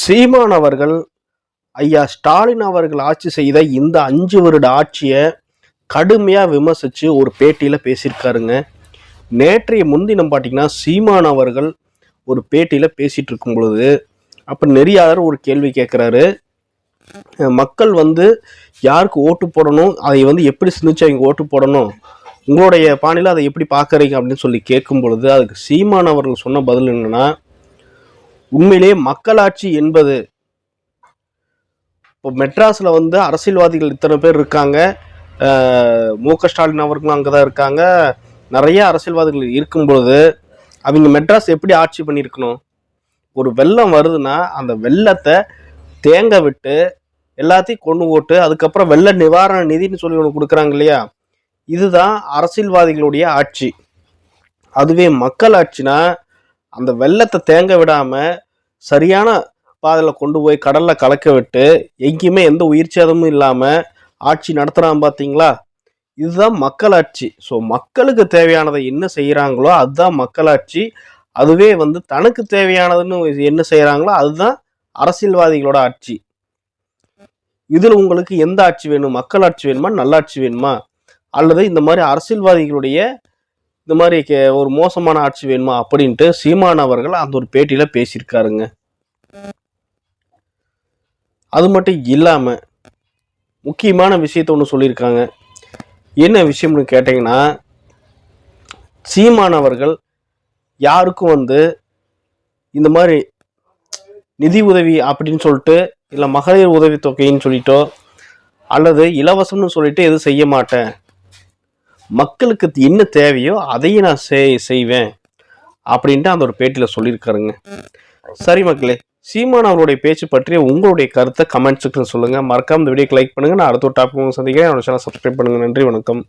சீமான் அவர்கள் ஐயா ஸ்டாலின் அவர்கள் ஆட்சி செய்த இந்த அஞ்சு வருட ஆட்சியை கடுமையாக விமர்சித்து ஒரு பேட்டியில் பேசியிருக்காருங்க. நேற்றைய முன்தினம் பார்த்தீங்கன்னா சீமான் அவர்கள் ஒரு பேட்டியில் பேசிகிட்டு இருக்கும் பொழுது அப்போ நெறியாளர் ஒரு கேள்வி கேட்குறாரு மக்கள் வந்து யாருக்கு ஓட்டு போடணும்? அதை வந்து எப்படி சிந்திச்சு அவங்க ஓட்டு போடணும்? உங்களுடைய பாணியில் அதை எப்படி பார்க்குறீங்க அப்படின்னு சொல்லி கேட்கும் பொழுது அதுக்கு சீமான் அவர்கள் சொன்ன பதில் என்னென்னா உண்மையிலேயே மக்களாட்சி என்பது. இப்போ மெட்ராஸில் வந்து அரசியல்வாதிகள் இத்தனை பேர் இருக்காங்க. மு க ஸ்டாலின் அவர்களும் அங்கே தான் இருக்காங்க. நிறைய அரசியல்வாதிகள் இருக்கும்பொழுது அவங்க மெட்ராஸ் எப்படி ஆட்சி பண்ணியிருக்கணும்? ஒரு வெள்ளம் வருதுன்னா அந்த வெள்ளத்தை தேங்க விட்டு எல்லாத்தையும் கொண்டு போட்டு அதுக்கப்புறம் வெள்ள நிவாரண நிதின்னு சொல்லி ஒன்று கொடுக்குறாங்க இல்லையா? இதுதான் அரசியல்வாதிகளுடைய ஆட்சி. அதுவே மக்கள் ஆட்சினா அந்த வெள்ளத்தை தேங்க விடாமல் சரியான பாதையில் கொண்டு போய் கடலில் கலக்க விட்டு எங்கேயுமே எந்த உயிர் சேதமும் இல்லாமல் ஆட்சி நடத்துகிறான் பார்த்தீங்களா இதுதான் மக்களாட்சி. ஸோ மக்களுக்கு தேவையானதை என்ன செய்கிறாங்களோ அதுதான் மக்களாட்சி. அதுவே வந்து தனக்கு தேவையானதுன்னு என்ன செய்கிறாங்களோ அதுதான் அரசியல்வாதிகளோட ஆட்சி. இதில் உங்களுக்கு எந்த ஆட்சி வேணும்? மக்களாட்சி வேணுமா? நல்லாட்சி வேணுமா? அல்லது இந்த மாதிரி அரசியல்வாதிகளுடைய இந்த மாதிரி கே- ஒரு மோசமான ஆட்சி வேணுமா அப்படின்ட்டு சீமான் அவர்கள் அந்த ஒரு பேட்டியில் பேசியிருக்காருங்க. அது மட்டும் இல்லாமல் முக்கியமான விஷயத்த ஒன்று சொல்லியிருக்காங்க. என்ன விஷயம்னு கேட்டிங்கன்னா சீமான் அவர்கள் யாருக்கும் வந்து இந்த மாதிரி நிதி உதவி அப்படின்னு சொல்லிட்டு இல்லை மகளிர் உதவி தொகைன்னு சொல்லிட்டோ அல்லது இலவசம்னு சொல்லிட்டு எதுவும் செய்ய மாட்டேன். மக்களுக்கு என்ன தேவையோ அதையும் நான் செய் செய்வேன் அப்படின்ட்டு அந்த ஒரு பேட்டியில் சொல்லியிருக்காருங்க. சரி மக்களே சீமான் அவருடைய பேச்சு பற்றிய உங்களுடைய கருத்தை கமெண்ட் செக்ஷன் சொல்லுங்க. மறக்காம இந்த வீடியோக்கு லைக் பண்ணுங்கள் நான் அடுத்த ஒரு டாபிக் சந்திக்கிறேன். என்னோட சேனல் சப்ஸ்கிரைப் பண்ணுங்கள் நன்றி வணக்கம்.